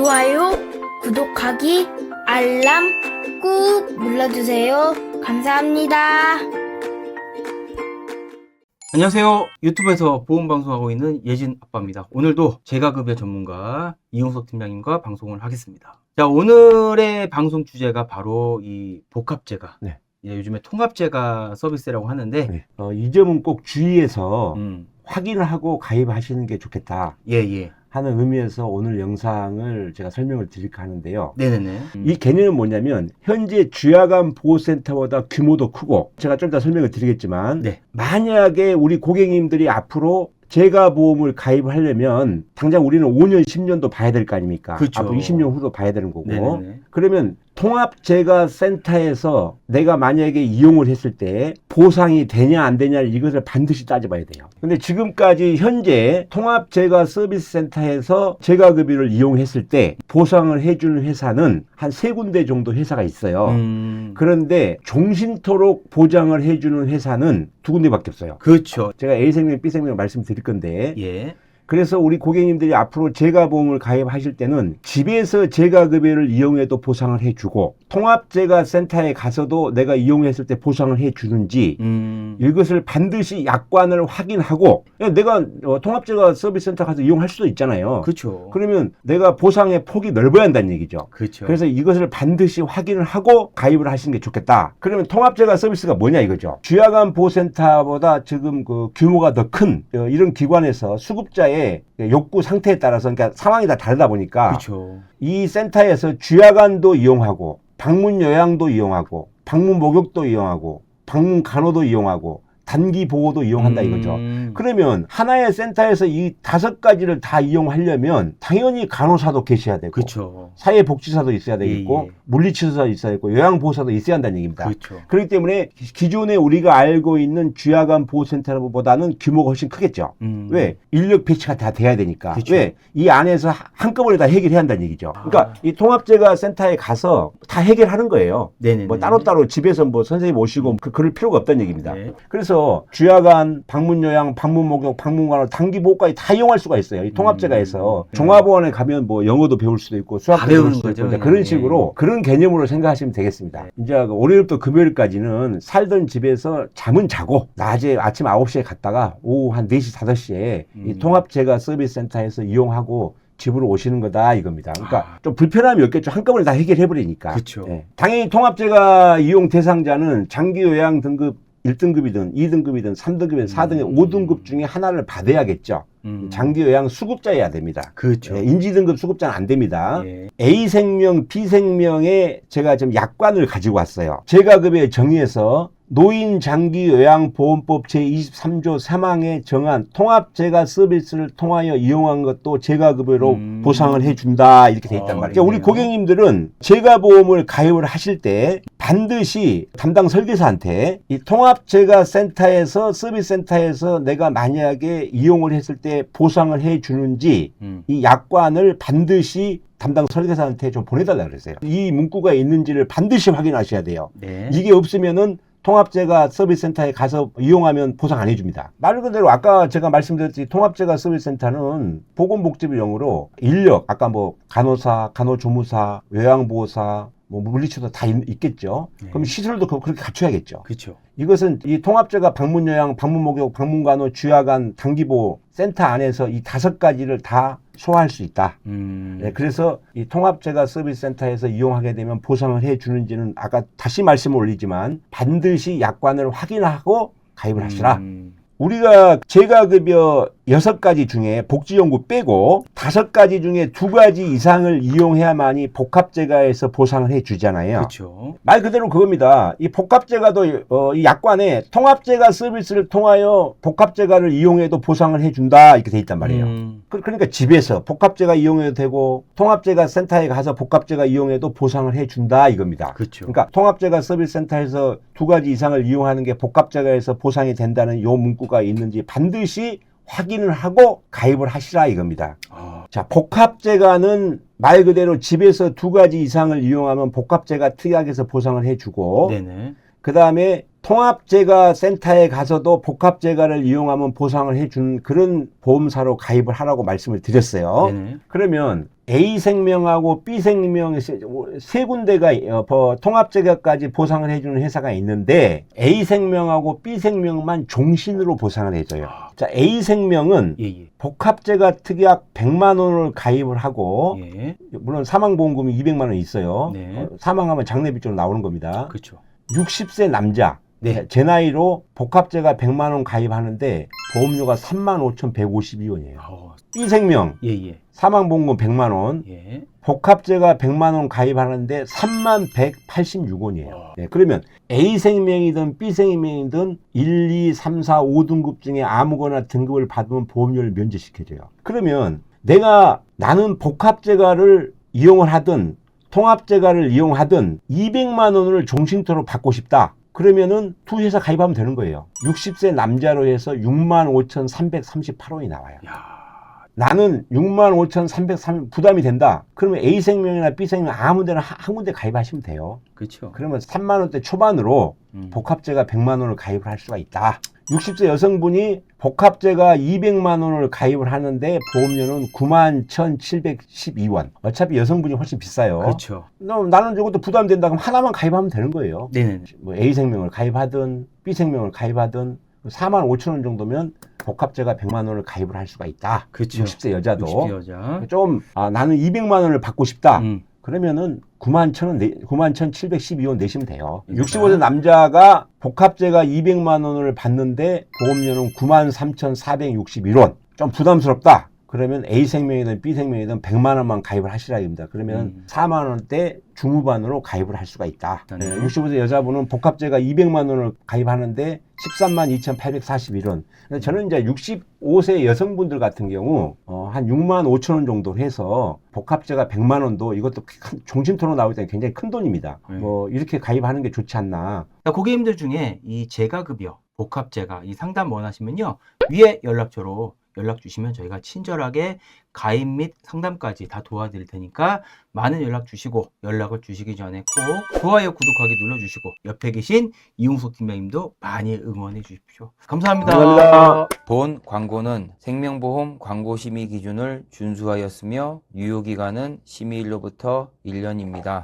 좋아요, 구독하기, 알람 꾹 눌러주세요. 감사합니다. 안녕하세요. 유튜브에서 보험 방송하고 있는 예진 아빠입니다. 오늘도 제가급여 전문가 이용석 팀장님과 방송을 하겠습니다. 자, 오늘의 방송 주제가 바로 이 복합제가. 네. 예, 요즘에 통합제가 서비스라고 하는데, 네. 어, 이 점은 꼭 주의해서 음, 확인을 하고 가입하시는 게 좋겠다 예, 예. 하는 의미에서 오늘 영상을 제가 설명을 드릴까 하는데요. 네네네. 음, 이 개념은 뭐냐면 현재 주야간 보호센터보다 규모도 크고 제가 좀 이따 설명을 드리겠지만 네. 만약에 우리 고객님들이 앞으로 재가 보험을 가입하려면 당장 우리는 5년, 10년도 봐야 될 거 아닙니까? 그렇죠. 앞으로 20년 후도 봐야 되는 거고. 네네네. 그러면 통합재가센터에서 내가 만약에 이용을 했을 때 보상이 되냐 안 되냐 이것을 반드시 따져봐야 돼요. 근데 지금까지 현재 통합재가 서비스센터에서 재가급여를 이용했을 때 보상을 해주는 회사는 한 세 군데 정도 회사가 있어요. 음, 그런데 종신토록 보장을 해주는 회사는 두 군데밖에 없어요. 그렇죠. 제가 A생명, B생명 말씀드릴 건데 예. 그래서 우리 고객님들이 앞으로 재가보험을 가입하실 때는 집에서 재가급여를 이용해도 보상을 해주고 통합재가 센터에 가서도 내가 이용했을 때 보상을 해주는지 음, 이것을 반드시 약관을 확인하고 내가 어, 통합재가 서비스센터 가서 이용할 수도 있잖아요. 그렇죠. 그러면 내가 보상의 폭이 넓어야 한다는 얘기죠. 그렇죠. 그래서 이것을 반드시 확인을 하고 가입을 하시는 게 좋겠다. 그러면 통합재가 서비스가 뭐냐 이거죠. 주야간 보호센터보다 지금 그 규모가 더 큰 이런 기관에서 수급자의 욕구 상태에 따라서 그러니까 상황이 다 다르다 보니까 그렇죠. 이 센터에서 주야간도 이용하고 방문 요양도 이용하고 방문 목욕도 이용하고 방문 간호도 이용하고 단기 보호도 이용한다 이거죠. 음, 그러면 하나의 센터에서 이 다섯 가지를 다 이용하려면 당연히 간호사도 계셔야 되고 그렇죠. 사회복지사도 있어야 되겠고 예, 예. 물리치료사 있어야 되고 요양보호사도 있어야 한다는 얘기입니다. 그렇죠. 그렇기 때문에 기- 기존에 우리가 알고 있는 주야간 보호센터보다는 규모가 훨씬 크겠죠. 음, 왜? 인력 배치가 다 돼야 되니까. 그쵸. 왜? 이 안에서 하- 한꺼번에 다 해결해야 한다는 얘기죠. 그러니까 아. 이 통합재가 센터에 가서 다 해결하는 거예요. 네네네. 뭐 따로따로 집에서 뭐 선생님 오시고 그, 그럴 필요가 없다는 얘기입니다. 네. 그래서 주야간, 방문 요양, 방문 목욕, 방문관호, 단기 보호까지 다 이용할 수가 있어요. 이 통합재가에서 음. 종합원에 가면 뭐 영어도 배울 수도 있고 수학도 다 배울 수도 거죠, 있고. 그런 식으로 그런 개념으로 생각하시면 되겠습니다. 네. 이제 그 월요일부터 금요일까지는 살던 집에서 잠은 자고 낮에 아침 9시에 갔다가 오후 한 4시, 5시에 이 음. 통합재가 서비스 센터에서 이용하고 집으로 오시는 거다 이겁니다. 그러니까 아. 좀 불편함이 없겠죠. 한꺼번에 다 해결해 버리니까. 그쵸. 예. 당연히 통합재가 이용 대상자는 장기 요양 등급 1등급이든 2등급이든 3등급이든 4등급, 음. 5등급 중에 하나를 받아야겠죠. 음, 장기 요양 수급자여야 됩니다. 그렇죠. 예, 인지등급 수급자는 안 됩니다. 예. A생명, B생명에 제가 좀 약관을 가지고 왔어요. 제가급여 정의에서 노인 장기 요양 보험법 제23조 3항에 정한 통합 재가 서비스를 통하여 이용한 것도 재가급여로 음. 보상을 해준다 이렇게 돼 있단 아, 말이에요. 우리 그러네요. 고객님들은 재가 보험을 가입을 하실 때 반드시 담당 설계사한테 이 통합재가 센터에서 서비스 센터에서 내가 만약에 이용을 했을 때 보상을 해 주는지 음, 이 약관을 반드시 담당 설계사한테 좀 보내달라 그랬어요. 이 문구가 있는지를 반드시 확인하셔야 돼요. 네. 이게 없으면은 통합재가 서비스센터에 가서 이용하면 보상 안 해줍니다. 말 그대로 아까 제가 말씀드렸듯이 통합재가 서비스센터는 보건복지부용으로 인력, 아까 뭐 간호사, 간호조무사, 요양보호사, 뭐 물리치료도 다 있, 겠죠 네. 그럼 시설도 그- 그렇게 갖춰야겠죠. 그렇죠. 이것은 이 통합재가 방문 요양, 방문 목욕, 방문 간호, 주야간, 단기보호 센터 안에서 이 다섯 가지를 다 소화할 수 있다. 음, 네, 그래서 이 통합재가 서비스 센터에서 이용하게 되면 보상을 해 주는지는 아까 다시 말씀을 올리지만 반드시 약관을 확인하고 가입을 하시라. 음, 우리가 재가급여 여섯 가지 중에 복지연구 빼고 다섯 가지 중에 두 가지 이상을 이용해야만이 복합재가에서 보상을 해 주잖아요. 그렇죠. 말 그대로 그겁니다. 이 복합재가도 어, 이 약관에 통합재가 서비스를 통하여 복합재가를 이용해도 보상을 해준다 이렇게 돼 있단 말이에요. 음, 그- 그러니까 집에서 복합재가 이용해도 되고 통합재가 센터에 가서 복합재가 이용해도 보상을 해준다 이겁니다. 그렇죠. 그러니까 통합재가 서비스 센터에서 두 가지 이상을 이용하는 게 복합재가에서 보상이 된다는 요 문구가 있는지 반드시 확인을 하고 가입을 하시라 이겁니다. 아, 자, 복합재가는 말 그대로 집에서 두 가지 이상을 이용하면 복합재가 특약에서 보상을 해주고. 그 다음에 통합재가 센터에 가서도 복합재가를 이용하면 보상을 해주는 그런 보험사로 가입을 하라고 말씀을 드렸어요. 네네. 그러면 A 생명하고 B 생명 세, 세 군데가 어, 버- 통합재가까지 보상을 해주는 회사가 있는데 A 생명하고 B 생명만 종신으로 보상을 해줘요. 자 A 생명은 예, 예. 복합재가 특약 100만 원을 가입을 하고 예. 물론 사망 보험금이 200만 원 있어요. 네. 어, 사망하면 장례비적으로 나오는 겁니다. 그렇죠. 60세 남자 네. 제 나이로 복합재가 100만 원 가입하는데 보험료가 35,152원이에요. 어, B 생명 예, 예. 사망보험금 100만 원, 예. 복합재가 100만 원 가입하는데 3만 186원이에요. 어. 네, 그러면 A 생명이든 B 생명이든 1, 2, 3, 4, 5등급 중에 아무거나 등급을 받으면 보험료를 면제시켜줘요. 그러면 내가 나는 복합재가를 이용을 하든 통합재가를 이용하든 200만 원을 종신토로 받고 싶다. 그러면은 두 회사 가입하면 되는 거예요. 60세 남자로 해서 65,338원이 나와요. 야. 나는 65,303 부담이 된다. 그러면 A 생명이나 B 생명 아무 데나 한- 한 군데 가입하시면 돼요. 그렇죠. 그러면 3만 원대 초반으로 음. 복합재가 100만 원을 가입을 할 수가 있다. 60세 여성분이 복합재가 200만 원을 가입을 하는데 보험료는 9만 1,712원. 어차피 여성분이 훨씬 비싸요. 그렇죠. 너, 나는 이것도 부담된다 그럼 하나만 가입하면 되는 거예요. 네네. 뭐 A 생명을 가입하든 B 생명을 가입하든 4만 5천 원 정도면 복합재가 100만 원을 가입을 할 수가 있다. 그렇죠. 60세 여자도 60대 여자. 좀 아, 나는 200만 원을 받고 싶다. 음. 그러면은 9만 천 원, 내, 9만 천 712원 내시면 돼요. 그러니까. 65세 남자가 복합재가 200만 원을 받는데 보험료는 9만 3천 461원. 좀 부담스럽다. 그러면 A 생명이든 B 생명이든 100만 원만 가입을 하시라 입니다. 그러면 음. 4만 원대 중후반으로 가입을 할 수가 있다. 네. 네, 65세 여자분은 복합재가 200만 원을 가입하는데 13만 2,841원. 근데 저는 이제 65세 여성분들 같은 경우 어, 한 6만 5천 원 정도 해서 복합재가 100만 원도 이것도 큰- 종신토로 나올 때는 굉장히 큰 돈입니다. 네. 뭐 이렇게 가입하는 게 좋지 않나. 자, 고객님들 중에 이 재가급여, 복합재가 이 상담 원하시면요. 위에 연락처로 연락 주시면 저희가 친절하게 가입 및 상담까지 다 도와드릴 테니까 많은 연락 주시고 연락을 주시기 전에 꼭 좋아요, 구독하기 눌러주시고 옆에 계신 이용석 팀장님도 많이 응원해 주십시오. 감사합니다. 감사합니다. 본 광고는 생명보험 광고 심의 기준을 준수하였으며 유효 기간은 심의일로부터 1년입니다.